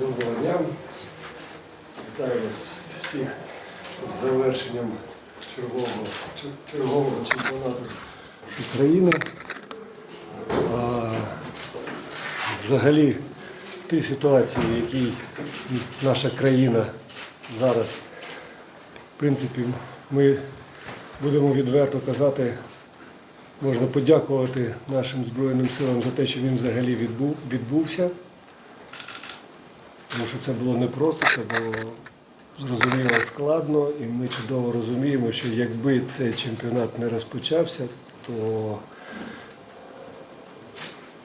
Доброго дня. Вітаю вас всіх з завершенням чергового, чергового чемпіонату України. А, взагалі, в тій ситуації, в якій наша країна зараз, в принципі, ми будемо відверто казати, можна подякувати нашим Збройним силам за те, що він взагалі відбув, відбувся. Тому що це було непросто, це було зрозуміло складно, і ми чудово розуміємо, що якби цей чемпіонат не розпочався, то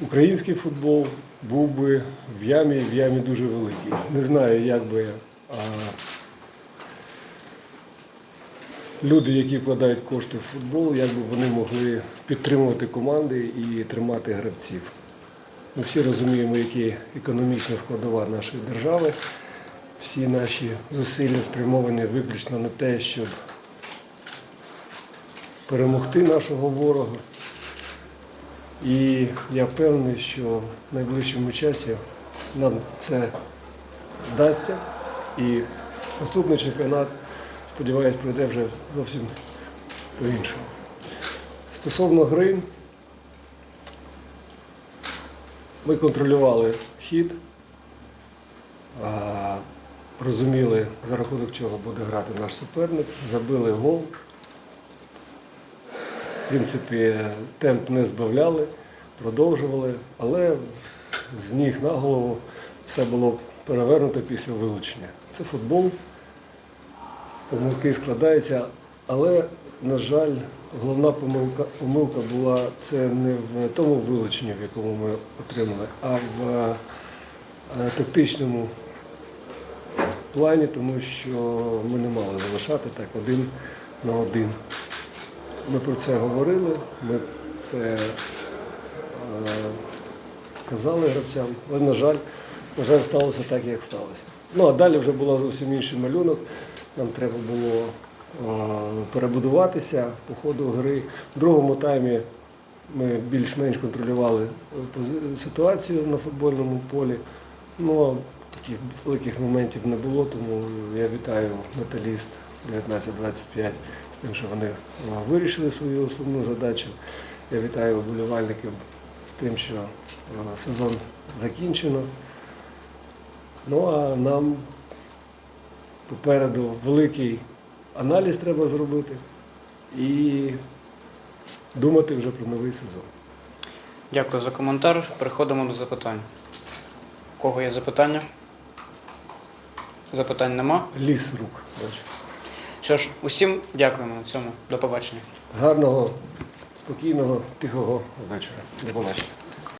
український футбол був би в ямі, в ямі дуже великій. Не знаю, як би а, люди, які вкладають кошти в футбол, як би вони могли підтримувати команди і тримати гравців. Ми всі розуміємо, які економічна складова нашої держави. Всі наші зусилля спрямовані виключно на те, щоб перемогти нашого ворога. І я впевнений, що в найближчому часі нам це вдасться. І наступний чемпіонат, сподіваюсь, пройде вже зовсім по-іншому. Стосовно гри, ми контролювали хід, розуміли, за рахунок чого буде грати наш суперник, забили гол. В принципі, темп не збавляли, продовжували, але з ніг на голову все було перевернуто після вилучення. Це футбол, помилки складаються, але, на жаль, головна помилка, помилка була це не в тому вилученні, в якому ми отримали, а в е, тактичному плані, тому що ми не мали залишати так один на один. Ми про це говорили, ми це е, казали гравцям, але, на жаль, на жаль, сталося так, як сталося. Ну а далі вже був зовсім інший малюнок. Нам треба було перебудуватися по ходу гри. В другому таймі ми більш-менш контролювали е, ситуацію на футбольному полі. Ну, таких великих моментів не було, тому я вітаю металіст 19-25 з тим, що вони е, вирішили свою основну задачу. Я вітаю вболівальників з тим, що е, сезон закінчено. Ну а нам попереду великий аналіз треба зробити і думати вже про новий сезон. Дякую за коментар. Переходимо до запитань. У кого є запитання? Запитань нема. Ліс рук. Бачу. Що ж, усім дякуємо на цьому. До побачення. Гарного, спокійного, тихого вечора. До побачення.